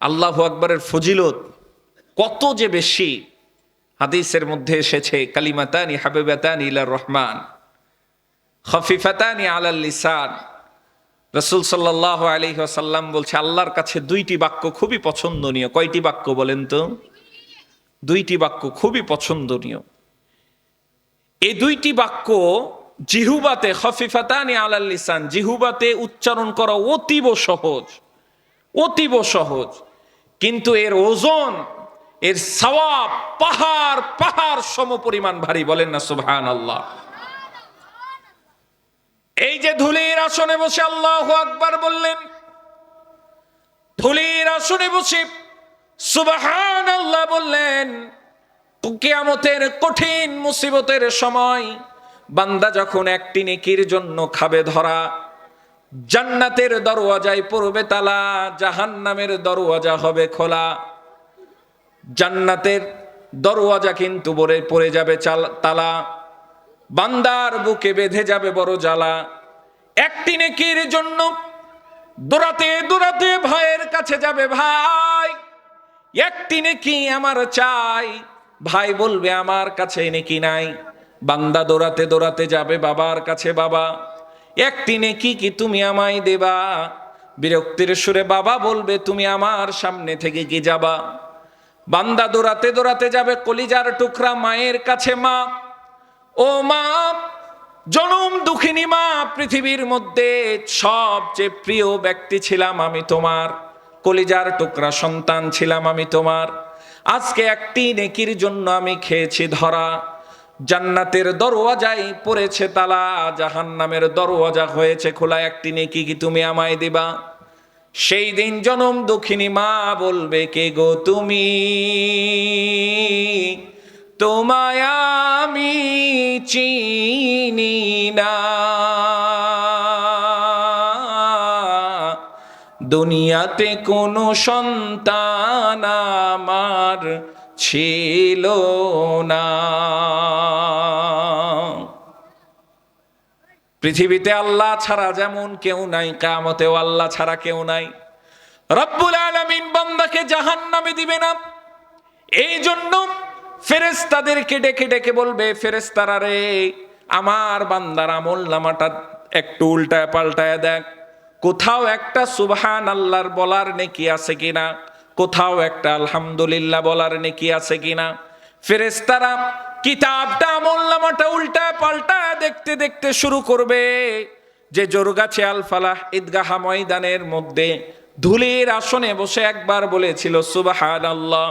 আল্লাহ আকবরের ফজিলত কত যে বেশি হাদিসের মধ্যে এসেছে, কালিমাতানি হাবিবাতানি ইলার রহমান, খফিফাতানি আলাল লিসান। রসুল সাল্লাহ আলী সাল্লাম বলছে, আল্লাহর কাছে দুইটি বাক্য খুবই পছন্দনীয়। কয়টি বাক্য বলেন তো? দুইটি বাক্য খুবই পছন্দনীয়। এই দুইটি বাক্য জিহুবাতে, খফিফাতানি আলাল লিসান, জিহুবাতে উচ্চারণ করা অতীব সহজ অতীব সহজ। কিন্তু এর ওজন, এর সওয়াব পাহাড় পাহাড় সম পরিমাণ ভারী, বলেন না সুবহান আল্লাহ এই যে ধুলির আসনে বসে আল্লাহ আকবার বললেন, ধুলির আসনে বসে সুবাহান আল্লাহ বললেন, কিয়ামতের কঠিন মুসিবতের সময় বান্দা যখন একটি নেকির জন্য খাবে ধরা জান্নাতের দরওয়াজায় পড়বে তালা, জাহান্নামের দরওয়াজা হবে খোলা। জান্নাতের দরওয়াজা কিন্তু বরে পড়ে যাবে তালা। বান্দার বুকে বেঁধে যাবে বড় জ্বালা। একটি নেকির জন্য দৌড়াতে দৌড়াতে ভাইয়ের কাছে যাবে ভাই। একটি নেকি আমার চাই। ভাই বলবে, আমার কাছে নেকি নাই। বান্দা দৌড়াতে দৌড়াতে যাবে বাবার কাছে বাবা। একটি নেকি কি তুমি আমায় দেবা? বিরক্তির সুরে বাবা বলবে, তুমি আমার সামনে থেকে কি যাবা? বান্দা দৌড়াতে দৌড়াতে যাবে, কলিজার টুকরা মায়ের কাছে মা। ও মা, জনম দুঃখিনী মা, পৃথিবীর মধ্যে সবচেয়ে প্রিয় ব্যক্তি ছিলাম আমি তোমার। কলিজার টুকরা সন্তান ছিলাম আমি তোমার। আজকে একটি নেকির জন্য আমি খেয়েছি ধরা। জান্নাতের দরওয়াজাই পড়েছে তালা, জাহান্নামের দরওয়াজা হয়েছে খোলা একটি নেকি কি তুমি আমায় দিবা? সেই দিন জনম দুঃখিনী মা বলবে, কে গো তুমি? তোমায় আমি চিনি না। দুনিয়াতে কোনো সন্তান আমার ছিল না। পৃথিবীতে আল্লাহ ছাড়া যেমন কেউ নাই কামতেও আল্লাহ ছাড়া কেউ নাই। রব্বুল আলামিন বান্দাকে জাহান্নামে দিবে না। এই জন্য ফেরেস্তাদেরকে ডেকে ডেকে বলবে ফেরেস্তারা রে, আমার বান্দার আমল নামাটা একটু উল্টায় পাল্টায় দেখ। কোথাও একটা সুবহান আল্লাহর বলার নেকি আছে কিনা? কোথাও একটা আলহামদুলিল্লাহ বলার নেকি আছে কিনা? ফেরেস্তারা কিতাবটা আমল নামাটা উল্টায় পাল্টায় দেখতে দেখতে শুরু করবে। যে জোরগাছে আল ফালাহ ঈদগাহা ময়দানের মধ্যে ধুলির আসনে বসে একবার বলেছিল সুবাহান আল্লাহ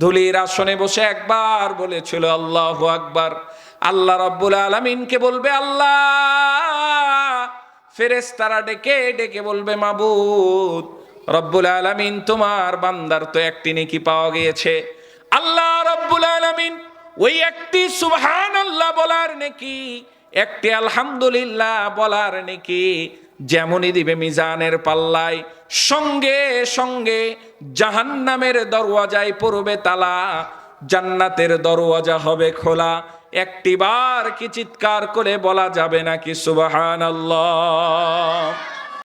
ধুলির আসনে বসে একবার বলেছিল, আল্লাহ আকবার। আল্লাহ রব্বুল আলমিনকে বলবে, আল্লাহ। ফেরেস্তারা ডেকে ডেকে বলবে, মাবুদ, রব্বুল আলমিন তোমার বান্দার তো একটি নেকি পাওয়া গিয়েছে। আল্লাহ রব্বুল আলমিন ওই একটি সুবহান আল্লাহ বলার নাকি, একটি আলহামদুলিল্লাহ বলার নাকি, যেমনই দিবে মিজানের পাল্লায়, সঙ্গে সঙ্গে জাহান্নামের দরওয়াজায় পড়বে তালা, জান্নাতের দরওয়াজা হবে খোলা। একটিবার কি চিৎকার করে বলা যাবে নাকি সুবহান আল্লাহ